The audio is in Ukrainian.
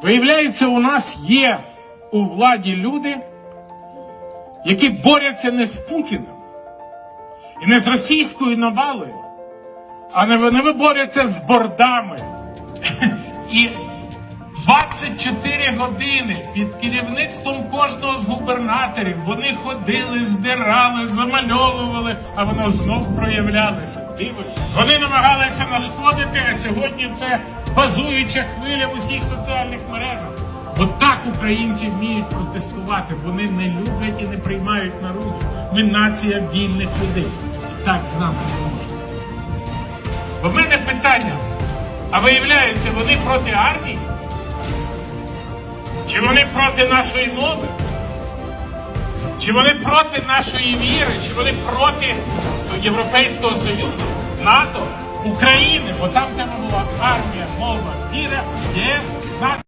Виявляється, у нас є у владі люди, які борються не з Путіним і не з російською навалою, а вони борються з бордами. І 24 години під керівництвом кожного з губернаторів вони ходили, здирали, замальовували, а воно знов проявлялося. Диво. Вони намагалися нашкодити, а сьогодні це базуюча хвиля в усіх соціальних мережах. Бо так українці вміють протестувати. Вони не люблять і не приймають на руки. Ми нація вільних людей. І так з нами не можна. В мене питання: а виявляється, вони проти армії? Чи вони проти нашої мови? Чи вони проти нашої віри? Чи вони проти Європейського Союзу, НАТО, України? Бо там де була армія, мова, віра, ЄС, НАТО.